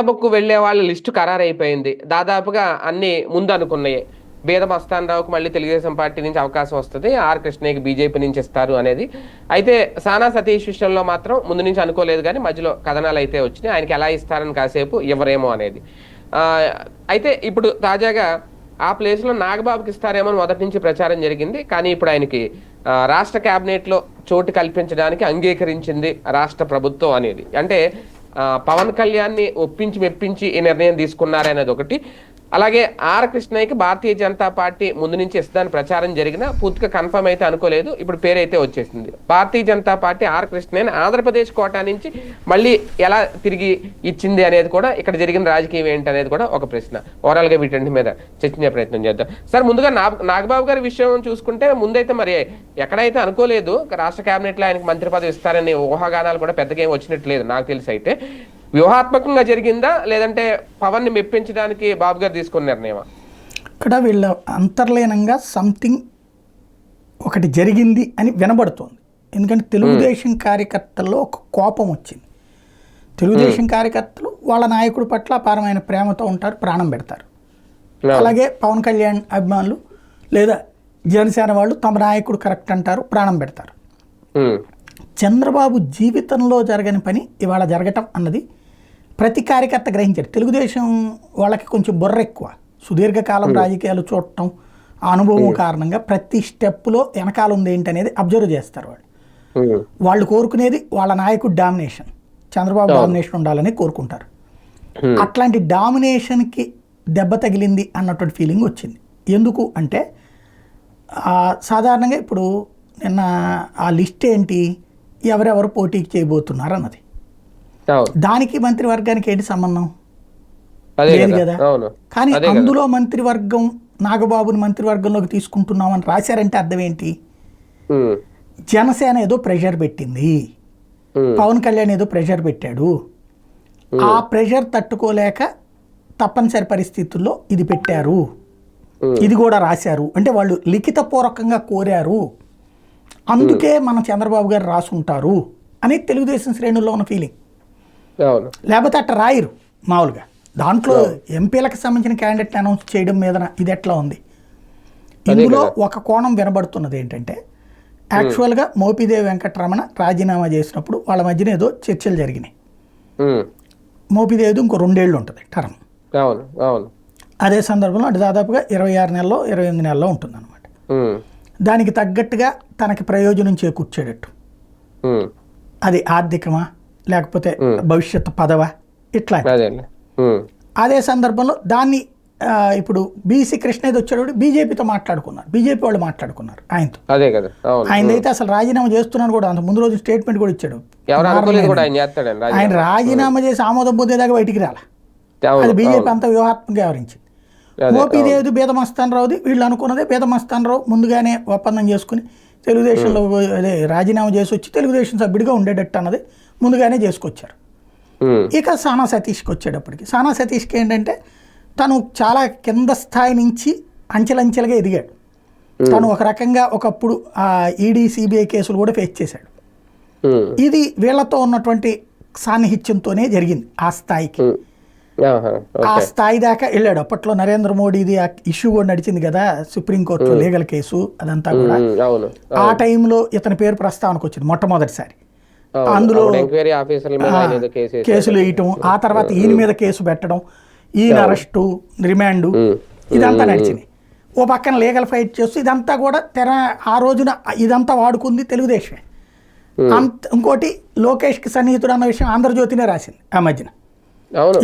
సభకు వెళ్ళే వాళ్ళ లిస్టు ఖరారైపోయింది. దాదాపుగా అన్ని ముందు అనుకున్నాయి బేదం రావుకు మళ్ళీ తెలుగుదేశం పార్టీ నుంచి అవకాశం వస్తుంది ఆర్ కృష్ణయ్యకి బీజేపీ నుంచి ఇస్తారు అనేది. అయితే సానా సతీష్ విషయంలో మాత్రం ముందు నుంచి అనుకోలేదు కానీ మధ్యలో కథనాలు అయితే వచ్చినాయి. ఆయనకి ఎలా ఇస్తారని కాసేపు ఇవ్వరేమో అనేది. అయితే ఇప్పుడు తాజాగా ఆ ప్లేస్లో నాగబాబుకి ఇస్తారేమో అని మొదటి నుంచి ప్రచారం జరిగింది. కానీ ఇప్పుడు ఆయనకి రాష్ట్ర క్యాబినెట్లో చోటు కల్పించడానికి అంగీకరించింది రాష్ట్ర ప్రభుత్వం అనేది. అంటే పవన్ కళ్యాణ్ని ఒప్పించి మెప్పించి ఈ నిర్ణయం తీసుకున్నారనేది ఒకటి. అలాగే ఆర్ కృష్ణయ్యకి భారతీయ జనతా పార్టీ ముందు నుంచి ఇస్తుందని ప్రచారం జరిగినా పూర్తిగా కన్ఫర్మ్ అయితే అనుకోలేదు. ఇప్పుడు పేరైతే వచ్చేసింది. భారతీయ జనతా పార్టీ ఆర్ కృష్ణయ్యని ఆంధ్రప్రదేశ్ కోటా నుంచి మళ్ళీ ఎలా తిరిగి ఇచ్చింది అనేది కూడా ఇక్కడ జరిగిన రాజకీయం ఏంటి అనేది కూడా ఒక ప్రశ్న. ఓవరాల్గా వీటి వీటన్నిటి మీద చర్చించే ప్రయత్నం చేద్దాం. సార్ ముందుగా నాగబాబు గారి విషయం చూసుకుంటే ముందైతే మరి ఎక్కడైతే అనుకోలేదు రాష్ట్ర కేబినెట్ ఆయనకి మంత్రి పదవి ఇస్తారని ఊహాగానాలు కూడా పెద్దగా ఏం వచ్చినట్లేదు నాకు తెలిసి అయితే వ్యూహాత్మకంగా జరిగిందా? లేదంటే పవన్ని మెప్పించడానికి బాబు గారు తీసుకున్న నిర్ణయమా? ఇక్కడ వీళ్ళ అంతర్లీనంగా సంథింగ్ ఒకటి జరిగింది అని వినబడుతోంది. ఎందుకంటే తెలుగుదేశం కార్యకర్తల్లో ఒక కోపం వచ్చింది. తెలుగుదేశం కార్యకర్తలు వాళ్ళ నాయకుడి పట్ల అపారమైన ప్రేమతో ఉంటారు ప్రాణం పెడతారు. అలాగే పవన్ కళ్యాణ్ అభిమానులు లేదా జనసేన వాళ్ళు తమ నాయకుడు కరెక్ట్ అంటారు ప్రాణం పెడతారు. చంద్రబాబు జీవితంలో జరగని పని ఇవాళ జరగటం అన్నది ప్రతి కార్యకర్త గ్రహించారు. తెలుగుదేశం వాళ్ళకి కొంచెం బుర్ర ఎక్కువ. సుదీర్ఘకాలం రాజకీయాలు చూడటం ఆ అనుభవం కారణంగా ప్రతి స్టెప్లో వెనకాల ఉంది ఏంటి అనేది అబ్జర్వ్ చేస్తారు వాళ్ళు. ఉమ్, వాళ్ళు కోరుకునేది వాళ్ళ నాయకుడు డామినేషన్ చంద్రబాబు డామినేషన్ ఉండాలని కోరుకుంటారు. Hmm. అట్లాంటి డామినేషన్కి దెబ్బ తగిలింది అన్నటువంటి ఫీలింగ్ వచ్చింది. ఎందుకు అంటే సాధారణంగా ఇప్పుడు నిన్న ఆ లిస్ట్ ఏంటి? ఎవరెవరు పోటీకి చేయబోతున్నారు అన్నది. దానికి మంత్రివర్గానికి ఏంటి సంబంధం? లేదు కదా. కానీ. అందులో మంత్రివర్గం నాగబాబుని మంత్రివర్గంలోకి తీసుకుంటున్నామని రాశారంటే అర్థం ఏంటి? జనసేన ఏదో ప్రెషర్ పెట్టింది. పవన్ కళ్యాణ్ ఏదో ప్రెషర్ పెట్టాడు. ఆ ప్రెషర్ తట్టుకోలేక తప్పనిసరి పరిస్థితుల్లో ఇది పెట్టారు. ఇది కూడా రాశారు. అంటే వాళ్ళు లిఖితపూర్వకంగా కోరారు. అందుకే మన చంద్రబాబు గారు రాసుంటారు అని తెలుగుదేశం శ్రేణుల్లో ఉన్న ఫీలింగ్ లేకపోతే అట్ట రాయరు మామూలుగా. దాంట్లో ఎంపీలకు సంబంధించిన క్యాండిడేట్ అనౌన్స్ చేయడం మీద ఇది ఎట్లా ఉంది? ఇందులో ఒక కోణం వినబడుతున్నది ఏంటంటే యాక్చువల్గా మోపిదేవి వెంకటరమణ రాజీనామా చేసినప్పుడు వాళ్ళ మధ్యన ఏదో చర్చలు జరిగినాయి. మోపిదేవిది ఇంకో రెండేళ్ళు ఉంటుంది టర్మ్. అదే సందర్భంలో అంటే దాదాపుగా ఇరవై ఆరు నెలలో ఇరవై ఎనిమిది నెలలో ఉంటుంది అనమాట దానికి తగ్గట్టుగా తనకి ప్రయోజనం చేకూర్చేటట్టు. అది ఆర్థికమా? లేకపోతే భవిష్యత్తు పదవా ఇట్లా. అదే సందర్భంలో దాన్ని ఇప్పుడు బీసీ కృష్ణ ఏదో వచ్చాడు బీజేపీతో మాట్లాడుకున్నారు. బీజేపీ వాళ్ళు మాట్లాడుకున్నారు ఆయనతో. అదే కదా. అవును. ఆయన అయితే అసలు రాజీనామా చేస్తున్నాను కూడా అంత ముందు రోజు స్టేట్మెంట్ కూడా ఇచ్చాడు. ఆయన రాజీనామా. చేసి ఆమోదం పొందేదాకా బయటికి రాల. అది బీజేపీ అంత వ్యూహాత్మకంగా వ్యవహరించింది అదే, మోపీదేవిది బేదమస్తాన్ రావుది వీళ్ళు అనుకున్నదే బేదమస్తాన్ రావు ముందుగానే ఒప్పందం చేసుకుని తెలుగుదేశంలో అదే రాజీనామా చేసి వచ్చి తెలుగుదేశం సభ్యుడిగా ఉండేటట్టు అన్నది ముందుగానే చేసుకొచ్చారు. ఇక సానా సతీష్కి వచ్చేటప్పటికి సానా సతీష్కి ఏంటంటే తను చాలా కింద స్థాయి నుంచి అంచెలంచెలుగా ఎదిగాడు. తను ఒక రకంగా ఒకప్పుడు ఆ ఈడీ సిబిఐ కేసులు కూడా ఫేస్ చేశాడు. ఇది వీళ్ళతో ఉన్నటువంటి సాన్నిహిత్యంతోనే జరిగింది ఆ స్థాయికి. ఆ స్థాయి దాకా వెళ్ళాడు. అప్పట్లో నరేంద్ర మోడీది ఆ ఇష్యూ కూడా నడిచింది కదా సుప్రీంకోర్టులో లీగల్ కేసు అదంతా కూడా. ఆ టైంలో ఇతని పేరు ప్రస్తావనకు వచ్చింది మొట్టమొదటిసారి. అందులో ఎంక్వైరీ ఆఫీసర్ల మీద. కేసులు వేయటం ఆ తర్వాత ఈయన మీద కేసు పెట్టడం ఈయన అరెస్టు రిమాండు ఇదంతా నడిచింది. ఓ పక్కన లీగల్ ఫైట్ చేస్తూ ఇదంతా కూడా తెర ఆ రోజున ఇదంతా వాడుకుంది తెలుగుదేశమే. అంత ఇంకోటి లోకేష్కి సన్నిహితుడు అన్న విషయం ఆంధ్రజ్యోతినే రాసింది ఆ మధ్యన.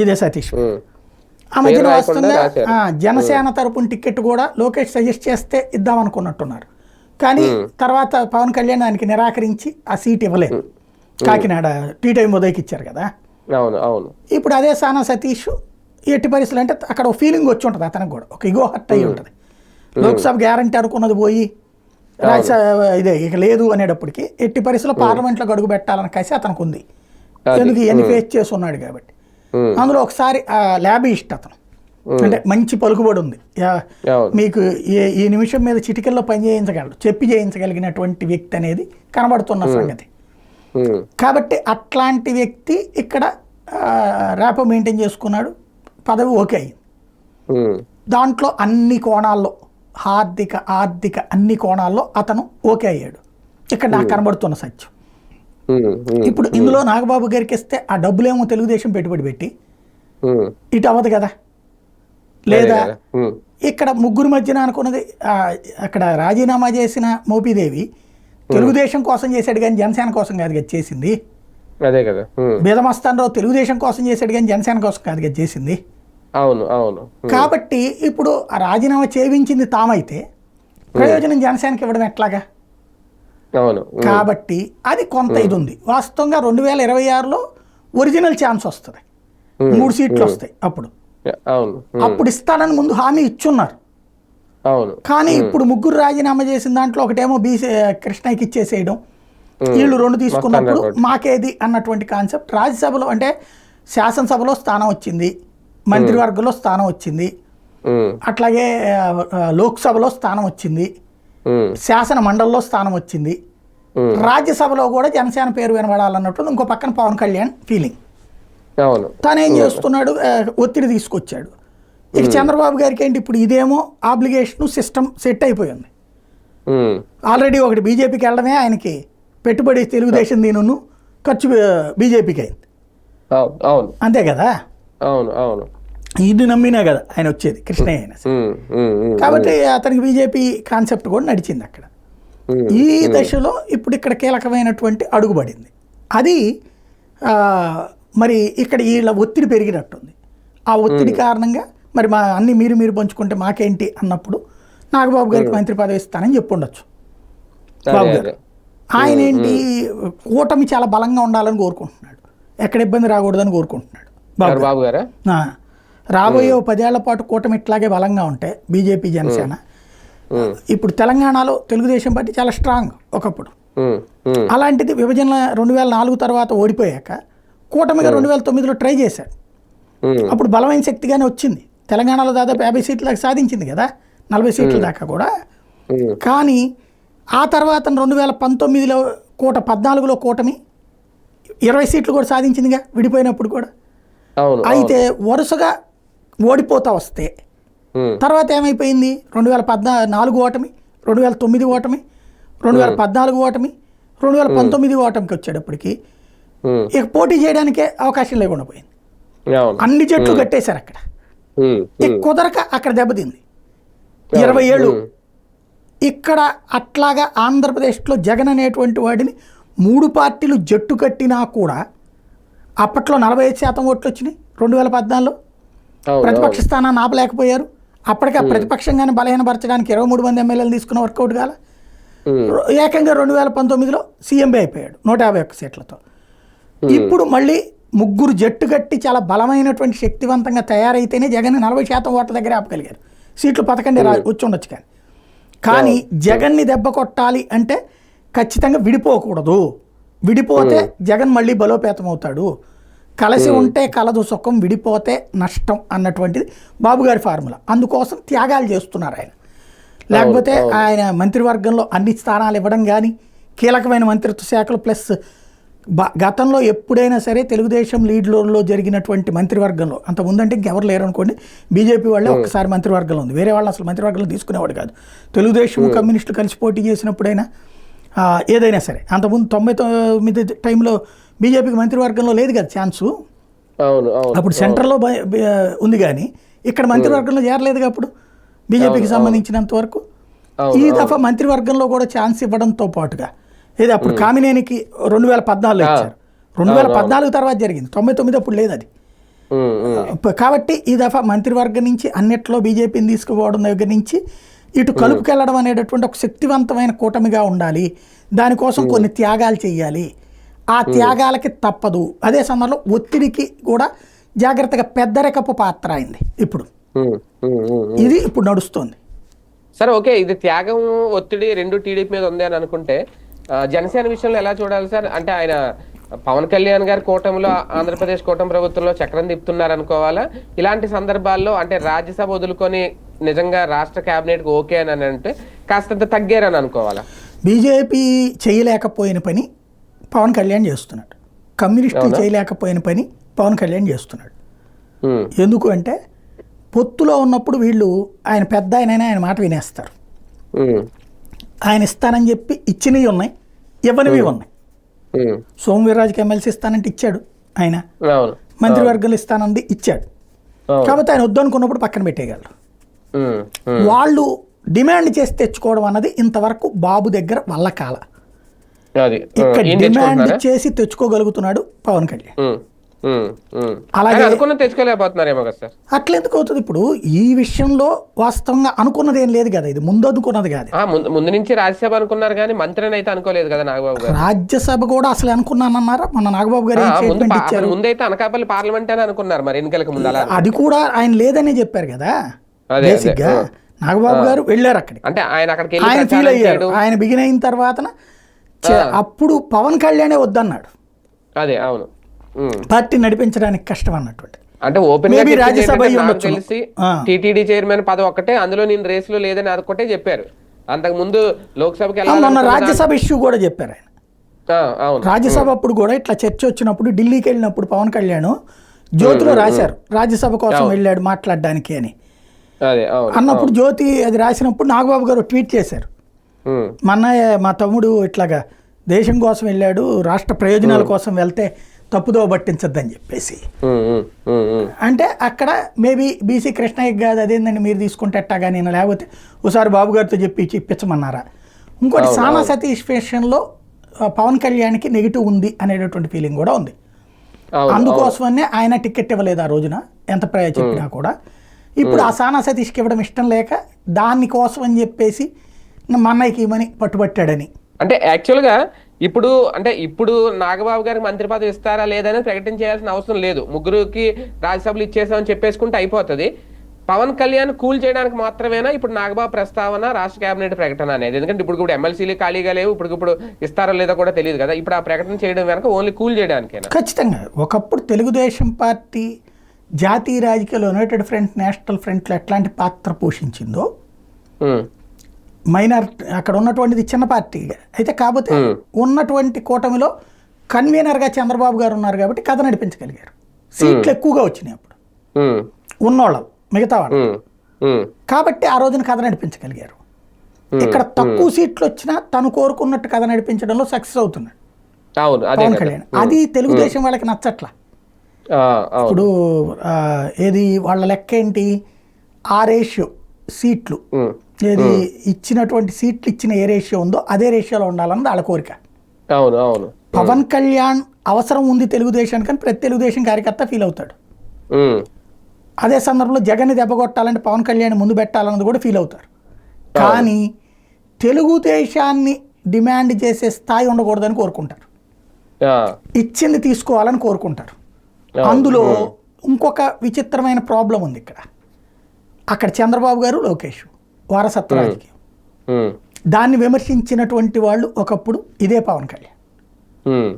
ఇదే సతీష్. ఆ మధ్యన వస్తుందా? జనసేన తరపున టికెట్ కూడా లోకేష్ సజెస్ట్ చేస్తే ఇద్దాం అనుకున్నట్టున్నారు కానీ తర్వాత పవన్ కళ్యాణ్ ఆయనకి నిరాకరించి ఆ సీట్ ఇవ్వలేదు. కాకినాడ టీ టైం ఉదయకి ఇచ్చారు కదా? అవును అవును. ఇప్పుడు అదే సానా సతీష్ ఎట్టి పరిస్థితులు అంటే అక్కడ ఒక ఫీలింగ్ వచ్చి ఉంటుంది అతనికి కూడా ఒక ఇగో హర్ట్ అయ్యి ఉంటుంది. లోక్సభ గ్యారంటీ అనుకున్నది పోయి రాజ్యసభ ఇదే ఇక లేదు అనేటప్పటికి ఎట్టి పరిస్థితుల్లో పార్లమెంట్లో గడుగు పెట్టాలని కసి అతనికి ఉంది. ఎందుకు ఇవన్నీ ఫేస్ చేసి ఉన్నాడు కాబట్టి. అందులో ఒకసారి ల్యాబ్ ఇష్ట అతను. అంటే మంచి పలుకుబడి ఉంది. మీకు ఈ నిమిషం మీద చిటికల్లో పని చేయించగలడు చెప్పి చేయించగలిగినటువంటి వ్యక్తి అనేది కనబడుతున్న సంగతి. కాబట్టి అట్లాంటి వ్యక్తి ఇక్కడ ర్యాపో మెయింటైన్ చేసుకున్నాడు. పదవి ఓకే అయింది దాంట్లో అన్ని కోణాల్లో ఆర్థిక ఆర్థిక అన్ని కోణాల్లో అతను ఓకే అయ్యాడు. ఇక్కడ నాకు కనబడుతున్న సత్యం. ఇప్పుడు ఇందులో నాగబాబు గారికి ఇస్తే ఆ డబ్బులేమో తెలుగుదేశం పెట్టుబడి పెట్టి ఇటు అవ్వదు కదా? లేదా? ఇక్కడ ముగ్గురు మధ్యన అనుకున్నది అక్కడ రాజీనామా చేసిన మోపిదేవి తెలుగుదేశం కోసం చేశాడు కానీ జనసేన కోసం కాదు కదా చేసింది. అదే కదా. బీదమస్తానరావు తెలుగుదేశం కోసం చేశాడు కానీ జనసేన కోసం కాదు కదా చేసింది. అవును అవును. కాబట్టి ఇప్పుడు ఆ రాజీనామా చేయించింది తామైతే ప్రయోజనం జనసేనకి ఇవ్వడం ఎట్లాగా? అవును కాబట్టి అది కొంత ఇది ఉంది వాస్తవంగా రెండు వేల ఇరవై ఆరులో ఒరిజినల్ ఛాన్స్ వస్తుంది. మూడు సీట్లు వస్తాయి అప్పుడు. అవును. అప్పుడు ఇస్తానని ముందు హామీ ఇచ్చున్నారు. అవును. కానీ ఇప్పుడు ముగ్గురు రాజీనామా చేసిన దాంట్లో ఒకటేమో బీసీ కృష్ణయ్యకి ఇచ్చేసేయడం. వీళ్ళు రెండు తీసుకున్నప్పుడు మాకేది అన్నటువంటి కాన్సెప్ట్. రాజ్యసభలో అంటే శాసనసభలో స్థానం వచ్చింది. మంత్రివర్గంలో స్థానం వచ్చింది. అట్లాగే లోక్సభలో స్థానం వచ్చింది. శాసన మండలిలో స్థానం వచ్చింది. రాజ్యసభలో కూడా జనసేన పేరు వినబడాలన్నట్టు ఇంకో పక్కన పవన్ కళ్యాణ్ ఫీలింగ్ అవును. తను ఏం చేస్తున్నాడు? ఒత్తిడి తీసుకొచ్చాడు. ఇక చంద్రబాబు గారికి ఏంటి? ఇప్పుడు ఇదేమో ఆబ్లిగేషన్ సిస్టమ్ సెట్ అయిపోయింది. ఆల్రెడీ ఒకటి బీజేపీకి వెళ్ళడమే ఆయనకి పెట్టుబడి తెలుగుదేశం దీనిను ఖర్చు బీజేపీకి అయింది. అవును. అంతే కదా? అవును అవును. ఇది నమ్మినా కదా ఆయన వచ్చేది కృష్ణయ్య అయినా కాబట్టి అతనికి బీజేపీ కాన్సెప్ట్ కూడా నడిచింది అక్కడ. ఈ దశలో ఇప్పుడు ఇక్కడ కీలకమైనటువంటి అడుగుపడింది అది మరి ఇక్కడ వీళ్ళ ఒత్తిడి పెరిగినట్టుంది. ఆ ఒత్తిడి కారణంగా మరి మా అన్ని మీరు మీరు పంచుకుంటే మాకేంటి అన్నప్పుడు నాగబాబు గారికి మంత్రి పదవి ఇస్తానని చెప్పి ఉండొచ్చు బాబు. గారు. ఆయన ఏంటి కూటమి చాలా బలంగా ఉండాలని కోరుకుంటున్నాడు. ఎక్కడ ఇబ్బంది రాకూడదని కోరుకుంటున్నాడు. బాబు గారా? రాబోయే పదేళ్ళ పాటు కూటమి ఇట్లాగే బలంగా ఉంటే బీజేపీ జనసేన. ఇప్పుడు తెలంగాణలో తెలుగుదేశం పార్టీ చాలా స్ట్రాంగ్ ఒకప్పుడు. అలాంటిది విభజన రెండు వేల నాలుగు తర్వాత ఓడిపోయాక కూటమిగా రెండు వేల తొమ్మిదిలో ట్రై చేశాడు. అప్పుడు బలమైన శక్తిగానే వచ్చింది. తెలంగాణలో దాదాపు యాభై సీట్ల దాకా సాధించింది కదా? నలభై సీట్ల దాకా కూడా. కానీ ఆ తర్వాత రెండు వేల పంతొమ్మిదిలో కూట పద్నాలుగులో కూటమి ఇరవై సీట్లు కూడా సాధించిందిగా విడిపోయినప్పుడు కూడా. అయితే వరుసగా ఓడిపోతా వస్తే తర్వాత ఏమైపోయింది? రెండు వేల పద్నా నాలుగు ఓటమి రెండు వేల తొమ్మిది ఓటమి రెండు వేల పద్నాలుగు ఓటమి రెండు వేల పంతొమ్మిది ఓటమికి వచ్చేటప్పటికి ఇక పోటీ చేయడానికే అవకాశం లేకుండా పోయింది. అన్ని జట్లు కట్టేశారు అక్కడ. కుదరక అక్కడ దెబ్బతింది. ఇరవై ఏళ్ళు ఇక్కడ అట్లాగా ఆంధ్రప్రదేశ్లో జగన్ అనేటువంటి వాడిని మూడు పార్టీలు జట్టు కట్టినా కూడా అప్పట్లో నలభై ఐదు శాతం ఓట్లు వచ్చినాయి రెండు వేల పద్నాలుగులో ప్రతిపక్ష స్థానాన్ని ఆపలేకపోయారు. అప్పటికే ప్రతిపక్షంగానే బలహీనపరచడానికి ఇరవై మూడు మంది ఎమ్మెల్యేలు తీసుకున్న వర్కౌట్ కాల. ఏకంగా రెండు వేల పంతొమ్మిదిలో సీఎంబీ అయిపోయాడు నూట యాభై ఒక్క సీట్లతో. ఇప్పుడు మళ్ళీ ముగ్గురు జట్టు కట్టి చాలా బలమైనటువంటి శక్తివంతంగా తయారైతేనే జగన్ నలభై శాతం ఓట్ల దగ్గర ఆపగలిగారు. సీట్లు పథకండి రా వచ్చి ఉండొచ్చు కానీ. కానీ జగన్ని దెబ్బ కొట్టాలి అంటే ఖచ్చితంగా విడిపోకూడదు. విడిపోతే జగన్ మళ్ళీ బలోపేతం అవుతాడు. కలిసి ఉంటే కలదు సుఖం విడిపోతే నష్టం అన్నటువంటిది బాబు గారి ఫార్ములా. అందుకోసం త్యాగాలు చేస్తున్నారు ఆయన. లేకపోతే ఆయన మంత్రివర్గంలో అన్ని స్థానాలు ఇవ్వడం కానీ కీలకమైన మంత్రిత్వ శాఖలు ప్లస్ గతంలో ఎప్పుడైనా సరే తెలుగుదేశం లీడ్లో జరిగినటువంటి మంత్రివర్గంలో అంత ముందంటే ఇంకెవరు లేరు అనుకోండి బీజేపీ వాళ్ళే ఒక్కసారి మంత్రివర్గంలో ఉంది. వేరే వాళ్ళు అసలు మంత్రివర్గంలో తీసుకునేవాడు కాదు. తెలుగుదేశం కమ్యూనిస్టులు కలిసి పోటీ చేసినప్పుడైనా ఏదైనా సరే అంతకుముందు తొంభై తొమ్మిది టైంలో బీజేపీకి మంత్రివర్గంలో లేదు కదా ఛాన్సు. అప్పుడు బ- ఉంది కానీ ఇక్కడ మంత్రివర్గంలో చేరలేదుగా అప్పుడు? బీజేపీకి సంబంధించినంత వరకు? ఈ దఫా మంత్రివర్గంలో కూడా ఛాన్స్ ఇవ్వడంతో పాటుగా ఏది అప్పుడు కామినేనికి రెండు వేల పద్నాలుగులో ఇచ్చారు. రెండు వేల పద్నాలుగు తర్వాత జరిగింది. తొంభై తొమ్మిది అప్పుడు లేదు అది. కాబట్టి ఈ దఫా మంత్రివర్గం నుంచి అన్నిట్లో బీజేపీని తీసుకుపోవడం దగ్గర నుంచి ఇటు కలుపుకెళ్ళడం అనేటటువంటి ఒక శక్తివంతమైన కూటమిగా ఉండాలి. దానికోసం కొన్ని త్యాగాలు చేయాలి. ఆ త్యాగాలకి తప్పదు. అదే సందర్భంలో ఒత్తిడికి కూడా జాగ్రత్తగా పెద్దరికపు పాత్ర అయింది ఇప్పుడు. ఇది ఇప్పుడు నడుస్తోంది. సరే ఓకే. ఇది త్యాగం ఒత్తిడి రెండు టీడీపీ మీద ఉంది అని అనుకుంటే జనసేన విషయంలో ఎలా చూడాలి సార్? అంటే ఆయన పవన్ కళ్యాణ్ గారి కూటమిలో ఆంధ్రప్రదేశ్ కూటమి ప్రభుత్వంలో చక్రం తిప్పుతున్నారు అనుకోవాలా ఇలాంటి సందర్భాల్లో అంటే రాజ్యసభ వదులుకొని నిజంగా రాష్ట్ర కేబినెట్ ఓకే అని అంటే కాస్తంత తగ్గారని అనుకోవాలా? బీజేపీ చేయలేకపోయిన పని పవన్ కళ్యాణ్ చేస్తున్నాడు. కమ్యూనిస్టులు చేయలేకపోయిన పని పవన్ కళ్యాణ్ చేస్తున్నాడు. ఎందుకు అంటే పొత్తులో ఉన్నప్పుడు వీళ్ళు ఆయన పెద్ద ఆయనైనా ఆయన మాట వినేస్తారు. ఆయన ఇస్తానని చెప్పి ఇచ్చినవి ఉన్నాయి. ఇవ్వనివి ఉన్నాయి? సోమవీర్రాజుకి ఎమ్మెల్సీ ఇస్తానంటే ఇచ్చాడు ఆయన. మంత్రివర్గాలు ఇస్తానంది ఇచ్చాడు. కాబట్టి ఆయన వద్దనుకున్నప్పుడు పక్కన పెట్టేయగలరు. వాళ్ళు డిమాండ్ చేసి తెచ్చుకోవడం అన్నది ఇంతవరకు బాబు దగ్గర వల్ల కాల. ఇక్కడ డిమాండ్ చేసి తెచ్చుకోగలుగుతున్నాడు పవన్ కళ్యాణ్. అలాగే- కానీ అనుకున్న తెచ్చుకోలేకపోతున్నారేమో కదా సార్. అట్లా ఎందుకు అవుతుంది ఇప్పుడు? ఈ విషయంలో వాస్తవంగా అనుకున్నది ఏం లేదు కదా ఇది ముందు అనుకున్నది కాదు. ముందు నుంచి రాజ్యసభ అనుకున్నారు కానీ మంత్రిని అయితే అనుకోలేదు కదా నాగబాబు గారు. రాజ్యసభ కూడా అసలు అనుకున్నానన్నారా? మన నాగబాబు గారు ముందైతే అనకాపల్లి పార్లమెంట్ అని అనుకున్నారు మరి ఎన్నికలకు ముందు అది కూడా ఆయన లేదనే చెప్పారు కదా? బేసిక్గా. నాగబాబు గారు వెళ్ళారు అక్కడికి. అంటే ఆయన అక్కడికి ఆయన ఫీల్ చేయడం. ఆయన బిగిన్ అయిన తర్వాత అప్పుడు పవన్ కళ్యాణే వద్దన్నాడు. అదే అవును. పార్టీ నడిపించడానికి కష్టం అన్నటువంటి. అంటే ఓపెన్ రాజ్యసభ. తెలిసి. టీటీడీ చైర్మన్ పదవి ఒక్కటే అందులో నేను రేసులో లేదని అదొక్కటే చెప్పారు. అంతకు ముందు లోక్సభకి మొన్న రాజ్యసభ ఇష్యూ కూడా చెప్పారు ఆయన. రాజ్యసభ అప్పుడు కూడా ఇట్లా చర్చ వచ్చినప్పుడు ఢిల్లీకి వెళ్ళినప్పుడు పవన్ కళ్యాణ్ జ్యోతిలో రాశారు. రాజ్యసభ కోసం వెళ్ళాడు మాట్లాడడానికి అని. అన్నప్పుడు జ్యోతి అది రాసినప్పుడు నాగబాబు గారు ట్వీట్ చేశారు. ఉమ్, మా అన్నయ్య మా తమ్ముడు ఇట్లాగా దేశం కోసం వెళ్ళాడు రాష్ట్ర ప్రయోజనాల కోసం వెళ్తే తప్పుదో పట్టించద్దని చెప్పేసి. అంటే అక్కడ మేబీ బీసీ కృష్ణయ్య కాదు అదేందండి మీరు తీసుకుంటే ఎట్టాగా నేను లేకపోతే ఒకసారి బాబు గారితో చెప్పి ఇప్పించమన్నారా? ఇంకోటి సానా సతీష్ విషయంలో పవన్ కళ్యాణ్కి నెగిటివ్ ఉంది అనేటటువంటి ఫీలింగ్ కూడా ఉంది. అందుకోసమనే ఆయన టికెట్ ఇవ్వలేదు ఆ రోజున ఎంత ప్రయ చెప్పినా కూడా. ఇప్పుడు ఆ సానా సతీష్కి ఇవ్వడం ఇష్టం లేక దానికోసం అని చెప్పేసి మా అన్నయ్యకి ఇవ్వమని పట్టుబట్టాడని. అంటే యాక్చువల్గా ఇప్పుడు అంటే ఇప్పుడు నాగబాబు గారికి మంత్రి పదవి ఇస్తారా లేదని ప్రకటన చేయాల్సిన అవసరం లేదు. ముగ్గురుకి రాజ్యసభలు ఇచ్చేసామని చెప్పేసుకుంటే అయిపోతుంది. పవన్ కళ్యాణ్ కూల్ చేయడానికి మాత్రమేనా ఇప్పుడు నాగబాబు ప్రస్తావన రాష్ట్ర కేబినెట్ ప్రకటన అనేది? ఎందుకంటే ఇప్పుడు ఇప్పుడు ఎమ్మెల్సీలు ఖాళీగా లేవు ఇప్పుడు ఇప్పుడు ఇస్తారో లేదో కూడా తెలియదు కదా. ఇప్పుడు ఆ ప్రకటన చేయడం వెనక ఓన్లీ కూల్ చేయడానికేనా? ఖచ్చితంగా. ఒకప్పుడు తెలుగుదేశం పార్టీ జాతీయ రాజకీయాల్లో యునైటెడ్ ఫ్రంట్ నేషనల్ ఫ్రంట్లో ఎట్లాంటి పాత్ర పోషించిందో మైనార్ అక్కడ ఉన్నటువంటిది చిన్న పార్టీ. అయితే కాకపోతే. ఉన్నటువంటి కూటమిలో కన్వీనర్గా చంద్రబాబు గారు ఉన్నారు కాబట్టి కథ నడిపించగలిగారు. సీట్లు ఎక్కువగా వచ్చినాయి అప్పుడు. ఉన్నోళ్ళు మిగతా వాళ్ళు. కాబట్టి ఆ రోజున కథ నడిపించగలిగారు. ఇక్కడ తక్కువ సీట్లు వచ్చినా తను కోరుకున్నట్టు కథ నడిపించడంలో సక్సెస్ అవుతున్నాడు. పవన్. కళ్యాణ్. అది తెలుగుదేశం వాళ్ళకి నచ్చట్లా. ఇప్పుడు ఏది వాళ్ళ లెక్క ఏంటి? ఆ రేషియో సీట్లు. ఏది ఇచ్చినటువంటి సీట్లు ఇచ్చిన ఏ రేషియో ఉందో అదే రేషియోలో ఉండాలన్నది వాళ్ళ కోరిక. అవును అవును. పవన్ కళ్యాణ్ అవసరం ఉంది తెలుగుదేశానికి అని ప్రతి తెలుగుదేశం కార్యకర్త ఫీల్ అవుతాడు. అదే సందర్భంలో జగన్ని దెబ్బకొట్టాలంటే పవన్ కళ్యాణ్ ముందు పెట్టాలన్నది కూడా ఫీల్ అవుతారు. కానీ తెలుగుదేశాన్ని డిమాండ్ చేసే స్థాయి ఉండకూడదని కోరుకుంటారు. ఇచ్చింది తీసుకోవాలని కోరుకుంటారు. అందులో ఇంకొక విచిత్రమైన ప్రాబ్లం ఉంది ఇక్కడ. అక్కడ చంద్రబాబు గారు లోకేష్. వారసత్వ రాజకీయం దాన్ని విమర్శించినటువంటి వాళ్ళు ఒకప్పుడు ఇదే పవన్ కళ్యాణ్.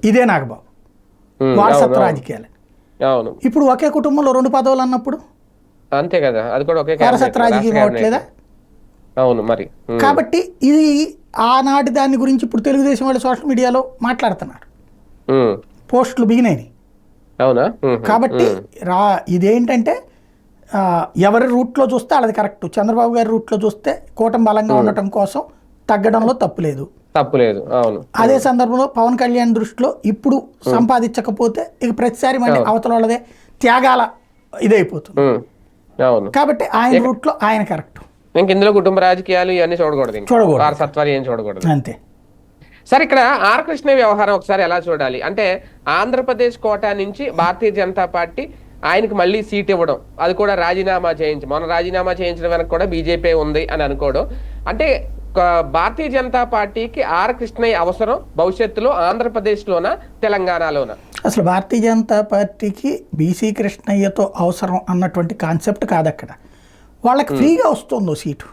ఇదే నాగబాబు. వారసత్వ రాజకీయాలు. ఇప్పుడు ఒకే కుటుంబంలో రెండు పదవులు అన్నప్పుడు? అంతే కదా అది కూడా ఒకే వారసత్వ రాజకీయం అవ్వట్లేదా. అవును మరి. కాబట్టి ఇది ఆనాటి దాని గురించి ఇప్పుడు తెలుగుదేశం వాళ్ళు సోషల్ మీడియాలో మాట్లాడుతున్నారు. పోస్టులు బిగినాయి అవునా? కాబట్టి రా ఇదేంటంటే ఎవరి రూట్లో చూస్తే వాళ్ళది కరెక్ట్. చంద్రబాబు గారి రూట్లో చూస్తే కూటమి బలంగా ఉండటం కోసం తగ్గడంలో తప్పు లేదు. తప్పు లేదు. అవును. అదే సందర్భంలో పవన్ కళ్యాణ్ దృష్టిలో ఇప్పుడు సంపాదించకపోతే ఇక ప్రతిసారి మళ్ళీ అవతల వాళ్ళదే త్యాగాల ఇదైపోతుంది. అవును. కాబట్టి ఆయన రూట్లో ఆయన కరెక్ట్. ఇంక ఇందులో కుటుంబ రాజకీయాలు ఇవన్నీ చూడకూడదు. చూడకూడదు. వారసత్వాలు ఏం చూడకూడదు. అంతే. సరే ఇక్కడ ఆర్ కృష్ణ వ్యవహారం ఒకసారి ఎలా చూడాలి? అంటే ఆంధ్రప్రదేశ్ కోటా నుంచి భారతీయ జనతా పార్టీ ఆయనకు మళ్ళీ సీట్ ఇవ్వడం. అది కూడా రాజీనామా చేయించి మొన్న రాజీనామా చేయించడం వెనక కూడా బీజేపీ ఉంది అని అనుకోవడం అంటే భారతీయ జనతా పార్టీకి ఆర్ కృష్ణయ్య అవసరం భవిష్యత్తులో ఆంధ్రప్రదేశ్లోన తెలంగాణలోన? అసలు భారతీయ జనతా పార్టీకి బీసీ కృష్ణయ్యతో అవసరం అన్నటువంటి కాన్సెప్ట్ కాదు అక్కడ వాళ్ళకి ఫ్రీగా వస్తుందో సీటు.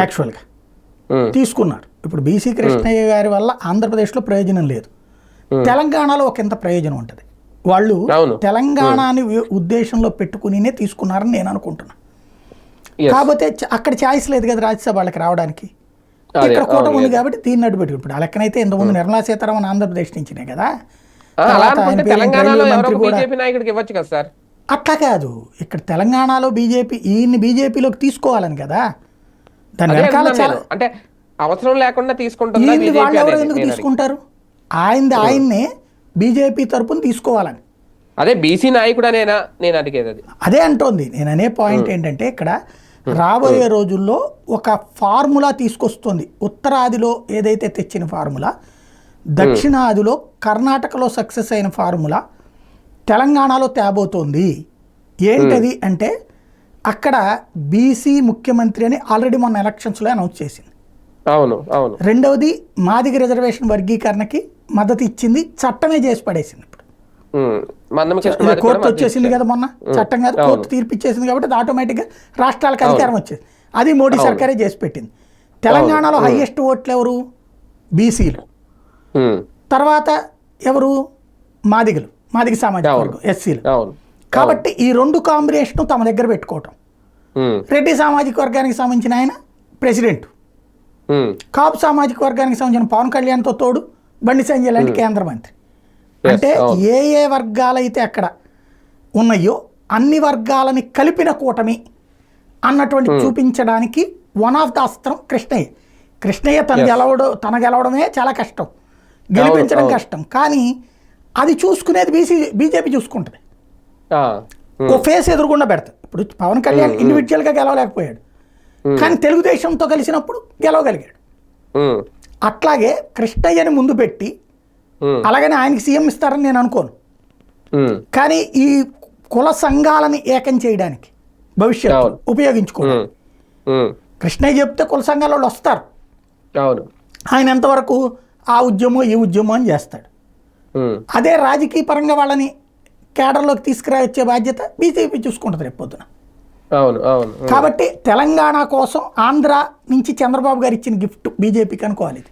యాక్చువల్గా. తీసుకున్నారు. ఇప్పుడు బీసీ కృష్ణయ్య గారి వల్ల ఆంధ్రప్రదేశ్లో ప్రయోజనం లేదు. తెలంగాణలో ఒక ఇంత ప్రయోజనం ఉంటుంది. వాళ్ళు. తెలంగాణని ఉద్దేశంలో పెట్టుకునినే తీసుకున్నారని నేను అనుకుంటున్నా. కాకపోతే అక్కడ ఛాయిస్ లేదు కదా రాజ్యసభ వాళ్ళకి రావడానికి. ఇక్కడ కూటమి ఉంది. కాబట్టి దీన్ని అడ్డుపెట్టి ఇప్పుడు ఆ లెక్కనైతే ఇంతకుముందు నిర్మలా సీతారామన్ ఆంధ్రప్రదేశ్ నుంచినే కదా. అట్లా కాదు. ఇక్కడ తెలంగాణలో బీజేపీ ఈయన్ని బీజేపీలోకి తీసుకోవాలని కదా. దాని వెనకాల చాలా. అంటే అవసరం లేకుండా అనేది ఎందుకు తీసుకుంటారు? ఆయనది ఆయన్నే బీజేపీ తరపున తీసుకోవాలని. అదే బీసీ నాయకుడు అనేనా నేను అడిగేది అది. అదే అంటోంది. నేను అనే పాయింట్ ఏంటంటే ఇక్కడ రాబోయే రోజుల్లో ఒక ఫార్ములా తీసుకొస్తుంది. ఉత్తరాదిలో ఏదైతే తెచ్చిన ఫార్ములా దక్షిణాదిలో కర్ణాటకలో సక్సెస్ అయిన ఫార్ములా తెలంగాణలో తేబోతోంది. ఏంటది అంటే అక్కడ బీసీ ముఖ్యమంత్రి అని ఆల్రెడీ మొన్న ఎలక్షన్స్లో అనౌన్స్ చేసింది. అవును అవును. రెండవది మాదిగ రిజర్వేషన్ వర్గీకరణకి మద్దతు ఇచ్చింది చట్టమే చేసి పడేసింది ఇప్పుడు. కోర్టు వచ్చేసింది కదా మొన్న? చట్టం కాదు? కోర్టు తీర్పు ఇచ్చేసింది కాబట్టి అది ఆటోమేటిక్గా రాష్ట్రాలకు అధికారం వచ్చేది. అది మోడీ సర్కారే చేసి పెట్టింది. తెలంగాణలో హైయెస్ట్ ఓట్లు ఎవరు? బీసీలు. తర్వాత ఎవరు? మాదిగలు. మాదిగ సామాజిక వర్గం ఎస్సీలు. కాబట్టి ఈ రెండు కాంబినేషన్ తమ దగ్గర పెట్టుకోవటం. రెడ్డి సామాజిక వర్గానికి సంబంధించిన ఆయన ప్రెసిడెంట్. కాపు సామాజిక వర్గానికి సంబంధించిన పవన్ కళ్యాణ్తో తోడు బండి సంజయ్ లాంటి కేంద్ర మంత్రి. అంటే. ఏ ఏ వర్గాలైతే అక్కడ ఉన్నాయో అన్ని వర్గాలని కలిపిన కూటమి అన్నటువంటి చూపించడానికి వన్ ఆఫ్ ద అస్త్రం కృష్ణయ్య. కృష్ణయ్య తన గెలవడం తన గెలవడమే చాలా కష్టం. గెలిపించడం. కష్టం. కానీ అది చూసుకునేది బీసీ బీజేపీ చూసుకుంటుంది. ఓ ఫేస్ ఎదురుగుండా పెడతాడు ఇప్పుడు పవన్ కళ్యాణ్ ఇండివిజువల్గా గెలవలేకపోయాడు. కానీ తెలుగుదేశంతో కలిసినప్పుడు గెలవగలిగాడు. అట్లాగే కృష్ణయ్యని ముందు పెట్టి. అలాగని ఆయనకి సీఎం ఇస్తారని నేను అనుకోను. కానీ ఈ కుల సంఘాలని ఏకం చేయడానికి భవిష్యత్తు. ఉమ్. కృష్ణయ్య చెప్తే కుల సంఘాల వాళ్ళు వస్తారు అవును ఆయన ఎంతవరకు ఆ ఉద్యమం ఈ ఉద్యమం అని చేస్తాడు. అదే రాజకీయ పరంగా వాళ్ళని కేడర్లోకి తీసుకురా వచ్చే బాధ్యత బీజేపీ చూసుకుంటుంది రేపు పొద్దున అవును అవును. కాబట్టి తెలంగాణ కోసం ఆంధ్ర నుంచి చంద్రబాబు గారు ఇచ్చిన గిఫ్ట్ బీజేపీకి అనుకోవాలి.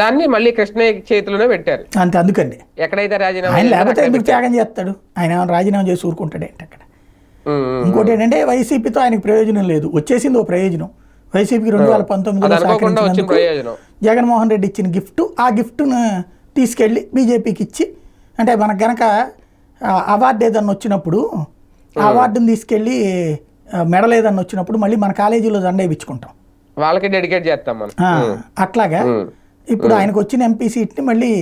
దాన్ని మళ్ళీ కృష్ణయ్య చేతిలోనే పెట్టారు. అంతే అందుకండి ఎక్కడైతే రాజీనామా ఆయన లేకపోతే ఎందుకు త్యాగం చేస్తాడు? ఆయన ఏమైనా రాజీనామా చేసి ఊరుకుంటాడు ఏంటి అక్కడ. ఇంకోటి ఏంటంటే వైసీపీతో ఆయనకు ప్రయోజనం లేదు. వచ్చేసింది ఓ ప్రయోజనం. వైసీపీకి రెండు వేల పంతొమ్మిదిలో జగన్మోహన్ రెడ్డి ఇచ్చిన గిఫ్ట్ ఆ గిఫ్ట్ను తీసుకెళ్ళి బీజేపీకి ఇచ్చి అంటే మనకు గనక అవార్డు ఏదన్నా వచ్చినప్పుడు ఆ అవార్డుని తీసుకెళ్ళి మెడల్ ఏదన్నా వచ్చినప్పుడు మళ్ళీ మన కాలేజీలో దండ వేయించుకుంటాం. వాళ్ళకి డెడికేట్ చేస్తాం మనం. అట్లాగా. ఇప్పుడు ఆయనకు వచ్చిన ఎంపీ సీట్ని మళ్ళీ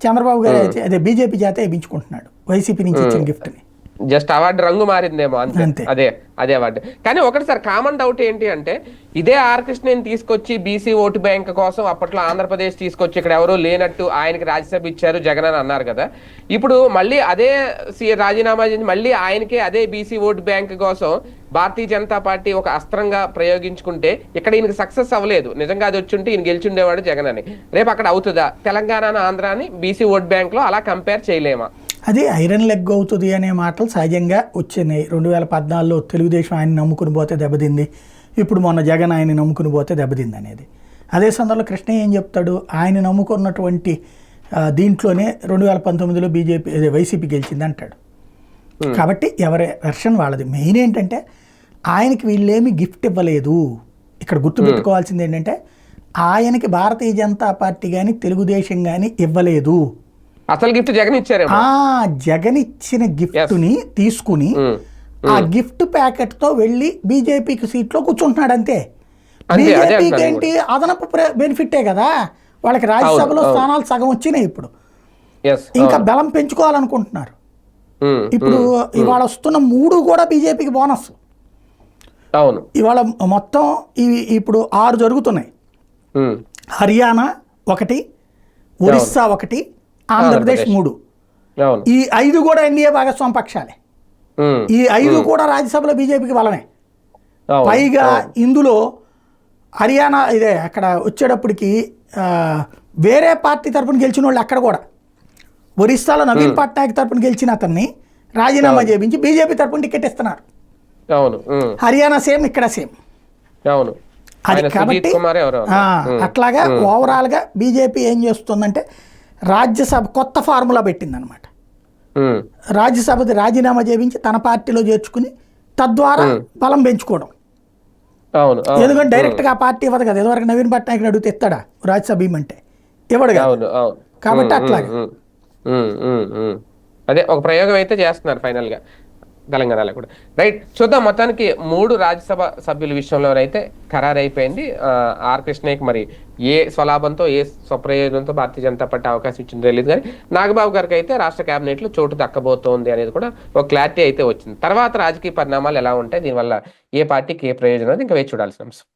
చంద్రబాబు గారు అదే బీజేపీ చేత వేయించుకుంటున్నాడు వైసీపీ నుంచి ఇచ్చిన గిఫ్ట్ని జస్ట్ అవార్డు రంగు మారిందేమో అంతే. అదే అదే అవార్డు. కానీ ఒకటి సార్ కామన్ డౌట్ ఏంటి అంటే ఇదే ఆర్ కృష్ణని తీసుకొచ్చి బీసీ ఓటు బ్యాంక్ కోసం అప్పట్లో ఆంధ్రప్రదేశ్ తీసుకొచ్చి ఇక్కడ ఎవరో లేనట్టు ఆయనకి రాజ్యసభ ఇచ్చారు జగన్ అని అన్నారు కదా. ఇప్పుడు మళ్ళీ అదే సి- రాజీనామా చేసి మళ్ళీ ఆయనకే అదే బీసీ ఓటు బ్యాంక్ కోసం భారతీయ జనతా పార్టీ ఒక అస్త్రంగా ప్రయోగించుకుంటే ఇక్కడ ఈయనకి సక్సెస్ అవ్వలేదు. నిజంగా అది వచ్చుంటే ఈయన గెలిచుండేవాడు జగన్ అని రేపు అక్కడ అవుతుందా? తెలంగాణ ఆంధ్రాని బీసీ ఓట్ బ్యాంక్లో అలా కంపేర్ చేయలేమా? అది ఐరన్ లెగ్ అవుతుంది అనే మాటలు సహజంగా వచ్చినాయి. రెండు వేల పద్నాలుగులో తెలుగుదేశం ఆయన నమ్ముకుని పోతే దెబ్బతింది. ఇప్పుడు మొన్న జగన్ ఆయన నమ్ముకుని పోతే దెబ్బతింది అనేది. అదే సందర్భంలో కృష్ణ ఏం చెప్తాడు? ఆయన నమ్ముకున్నటువంటి దీంట్లోనే రెండు వేల పంతొమ్మిదిలో బీజేపీ వైసీపీ గెలిచింది అంటాడు. కాబట్టి ఎవరి వెర్షన్ వాళ్ళది. మెయిన్ ఏంటంటే ఆయనకి వీళ్ళేమి గిఫ్ట్ ఇవ్వలేదు. ఇక్కడ గుర్తుపెట్టుకోవాల్సింది ఏంటంటే ఆయనకి భారతీయ జనతా పార్టీ కానీ తెలుగుదేశం కానీ ఇవ్వలేదు. అసలు గిఫ్ట్ జగన్ ఇచ్చారేమో. ఆ జగన్ ఇచ్చిన గిఫ్ట్ని తీసుకుని. ఆ గిఫ్ట్ ప్యాకెట్తో వెళ్ళి బీజేపీకి సీట్లో కూర్చుంటున్నాడు అంతే. బీజేపీకి ఏంటి? అదనపు ప్ర- బెనిఫిటే కదా? వాళ్ళకి రాజ్యసభలో స్థానాలు సగం వచ్చినాయి ఇప్పుడు. ఇంకా బలం పెంచుకోవాలనుకుంటున్నారు. ఇప్పుడు ఇవాళ వస్తున్న మూడు కూడా బీజేపీకి బోనస్. అవును. ఇవాళ మొత్తం ఇవి ఇప్పుడు ఆరు జరుగుతున్నాయి. హర్యానా ఒకటి ఒరిస్సా ఒకటి ఆంధ్రప్రదేశ్ మూడు. ఈ ఐదు కూడా ఎన్డీఏ భాగస్వామి పక్షాలే. ఈ ఐదు కూడా రాజ్యసభలో బీజేపీకి బలమే. పైగా ఇందులో హర్యానా ఇదే అక్కడ వచ్చేటప్పటికి వేరే పార్టీ తరపున గెలిచిన వాళ్ళు అక్కడ కూడా. ఒరిస్సాలో నవీన్ పట్నాయక్ తరపున గెలిచిన అతన్ని రాజీనామా చేయించి బీజేపీ తరపున టికెట్ ఇస్తున్నారు. అవును. హర్యానా సేమ్ ఇక్కడ సేమ్. అవును. అది కాబట్టి అట్లాగా ఓవరాల్గా బీజేపీ ఏం చేస్తుందంటే రాజ్యసభ కొత్త ఫార్ములా పెట్టిందనమాట. రాజ్యసభది రాజీనామా చేయించి తన పార్టీలో చేర్చుకుని తద్వారా బలం పెంచుకోవడం. ఎందుకంటే డైరెక్ట్గా ఆ పార్టీ ఇవ్వదు కదా ఇదివరకు నవీన్ పట్నాయక్ అడిగితే ఇస్తాడా రాజ్యసభ ఇమ్మంటే ఇవ్వడు కదా. కాబట్టి అట్లాగే. అదే ఒక ప్రయోగం అయితే చేస్తున్నారు ఫైనల్గా తెలంగాణలో కూడా. రైట్ చూద్దాం. మొత్తానికి మూడు రాజ్యసభ సభ్యుల విషయంలో ఖరారు అయిపోయింది ఆర్ కృష్ణయ్యకి మరి ఏ స్వలాభంతో ఏ స్వప్రయోజనంతో భారతీయ జనతా పార్టీ అవకాశం ఇచ్చింది తెలియదు కానీ నాగబాబు గారికి అయితే రాష్ట్ర కేబినెట్లో చోటు దక్కబోతోంది అనేది కూడా ఒక క్లారిటీ అయితే వచ్చింది. తర్వాత రాజకీయ పరిణామాలు ఎలా ఉంటాయి? దీనివల్ల ఏ పార్టీకి ఏ ప్రయోజనం? ఇంకా వేచి చూడాల్సిన అంశం.